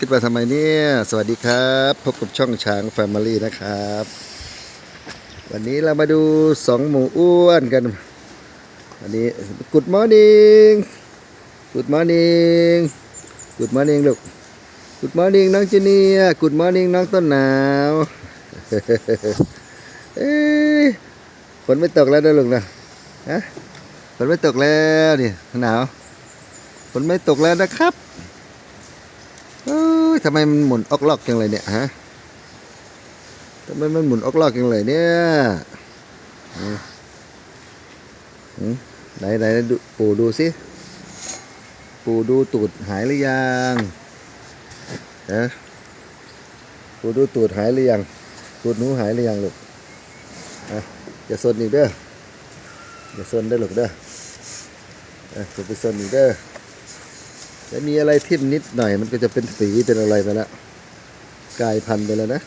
ขึ้นมาทำไมเนี่ยสวัสดีครับ พบกับช่องช้างแฟมิลี่นะครับ วันนี้เรามาดูสองหมูอ้วนกัน วันนี้ Good morning Good morning Good morning ลูก Good morning น้องจูเนีย Good morning น้องต้นหนาวเอ้ยฝนไม่ตกแล้วนะลูกนะฮะฝนไม่ตกแล้วนี่หนาวฝนไม่ตกแล้วนะครับ ทำไมมันหมุนออกลอกจังเลยเนี่ยฮะทำไมมันหมุนออกลอกจังเลยเนี่ยอืมไหนไหนปู่ดูสิปู่ดูตูดหายหรือยังฮะปู่ดูตูดหายหรือยังตูดหนูหายหรือยังลูกอะอย่าซนอีกเด้ออย่าซนได้อลูกเด้ออย่าไปซนอีกเด้อ จะมีอะไรทิ่มนิดหน่อย มันก็จะเป็นสีเป็นอะไรไปแล้วกลายพันธุ์ไปแล้วนะ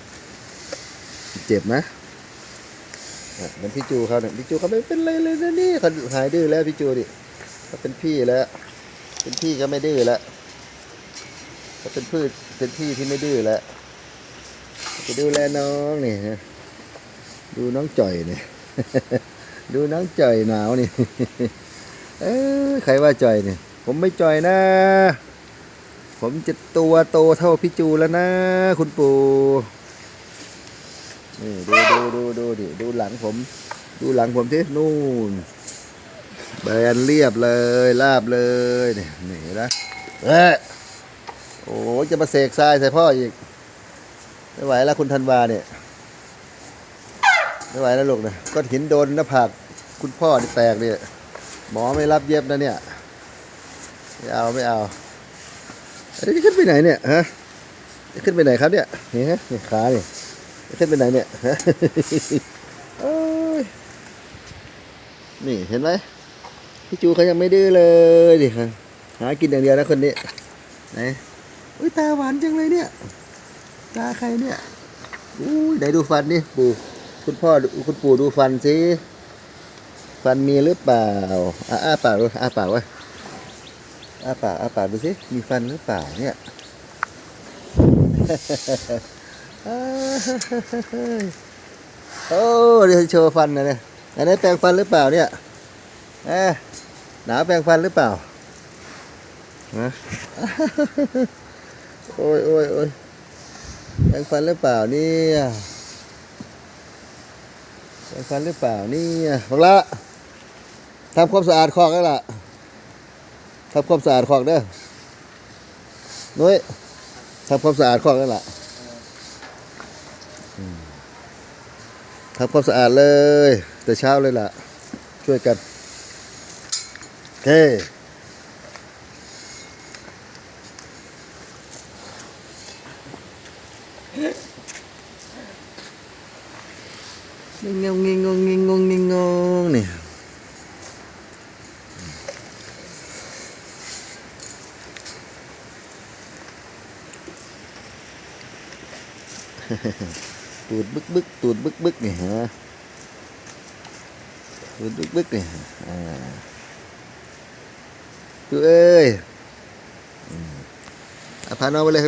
เจ็บนะเหมือนพี่จูเขาเนี่ยพี่จูเขาไม่เป็นไรเลยนะนี่เขาหายดื้อแล้วพี่จูดิเขาเป็นพี่แล้ว เป็นพี่ก็ไม่ดื้อแล้วเขาเป็นพืชเป็นพี่ที่ไม่ดื้อแล้วจะดูแลน้องนี่ดูน้องจ่อยเนี่ยดูน้องจ่อยหนาวนี่เอ้ใครว่าจ่อยเนี่ย ผมไม่จ่อยนะ ผมจะตัวโตเท่าพี่จูแล้วนะ คุณปู่นี่ดูดูดูดูดิดูหลังผม ดูหลังผมที่นู่นแบนเรียบเลยลาบเลยนี่นี่นะเอ้ยโอ้จะมาเสกทรายใส่พ่ออีกไม่ไหวแล้วคุณธันวาเนี่ยไม่ไหวแล้วลูกนะก้อนหินโดนหน้าผากคุณพ่อนี่แตกเนี่ยหมอไม่รับเย็บนะเนี่ย ไม่เอาไม่เอาเอ้ยจะขึ้นไปไหนเนี่ยฮะจะขึ้นไปไหนครับเนี่ยนี่ฮะนี่ขาเนี่ยจะขึ้นไปไหนเนี่ยฮะโอ้ยนี่เห็นไหมพี่จูเขายังไม่ดื้อเลยดิฮะหากินอย่างเดียวนะคนนี้ไหนอุ้ยตาหวานจังเลยเนี่ย ตาใครเนี่ยอุ้ยไหนดูฟันนี่ปู่คุณพ่อคุณปู่ดูฟันสิฟันมีหรือเปล่าอะอ้าปากดูอ้าปากไว้ อาปากอาปากดูสิมีฟันหรือเปล่าเนี่ยโอ้เดี๋ยวโชว์ฟันนะเนี่ยอันนี้แปรงฟันหรือเปล่าเนี่ยเอหนาแปรงฟันหรือเปล่าฮะโอ้ยโอ้ยโอ้ยแปรงฟันหรือเปล่าเนี่ยแปรงฟันหรือเปล่าเนี่ยบอกละทำความสะอาดคอกแล้วล่ะ ทำความสะอาดคอกเด้อนุ้ยทำความสะอาดคอกนั่นแหละทำความสะอาดเลย แต่เช้าเลยล่ะ ช่วยกันโอเคงงงงงงงงงงนี่ ตูดบึกบึกตูดบึกบึกนี่ฮะตูดบึกบึกนี่อ่าตูเอ้ยอืมอะพาน้องไปเลยครับ